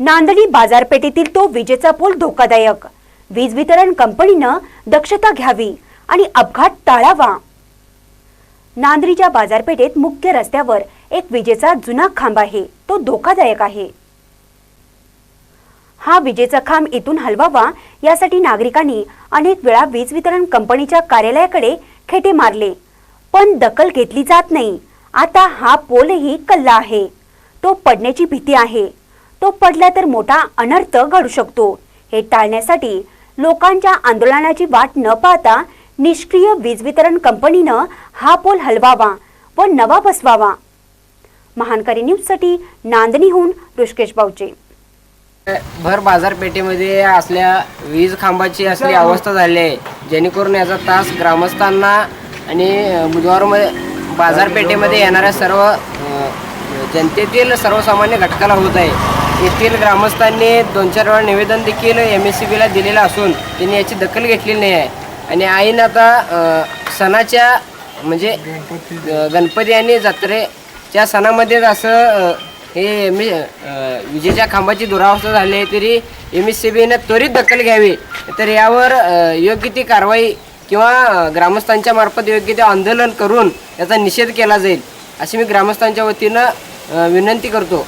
नांदणी बाजारपेठेतील तो विजेचा पूल धोकादायक. वीज वितरण कंपनीनं दक्षता घ्यावी आणि अपघात टाळावा. नांदणीच्या बाजारपेठेत मुख्य रस्त्यावर एक विजेचा जुना खांब आहे. तो धोकादायक आहे. हा विजेचा खांब इथून हलवावा यासाठी नागरिकांनी अनेक वेळा वीज वितरण कंपनीच्या कार्यालयाकडे खेटे मारले. पण दखल घेतली जात नाही. आता हा पोलही कल्ला आहे. तो पडण्याची भीती आहे. तो पडला तर मोठा अनर्थ घडू शकतो. हे टाळण्यासाठी लोकांच्या आंदोलनाची वाट न पाहता निष्क्रिय वीज वितरण कंपनीनं हा पोल हलवावा व नवा बसवावा. महानकारी न्यूजसाठी नांदणीहून ऋषिकेश बावचे. भर बाजारपेठेमध्ये असल्या वीज खांबाची असली अवस्था झाली आहे. जेणेकरून याचा त्रास ग्रामस्थांना आणि बुधवारमध्ये बाजारपेठेमध्ये येणाऱ्या सर्व जनतेतील सर्वसामान्य घटकाला होत आहे. येथील ग्रामस्थांनी दोन चार वेळा निवेदन देखील एम एस सी बीला दिलेलं असून त्यांनी याची दखल घेतलेली नाही आहे. आणि आईनं आता सणाच्या म्हणजे गणपती आणि जत्रेच्या सणामध्येच असं हे मी विजेच्या खांबाची दुरावस्था झाली आहे तरी एम एस सी बीनं त्वरित दखल घ्यावी. तर यावर योग्य ती कारवाई किंवा ग्रामस्थांच्या मार्फत योग्य ते आंदोलन करून याचा निषेध केला जाईल अशी मी ग्रामस्थांच्या वतीनं विनंती करतो.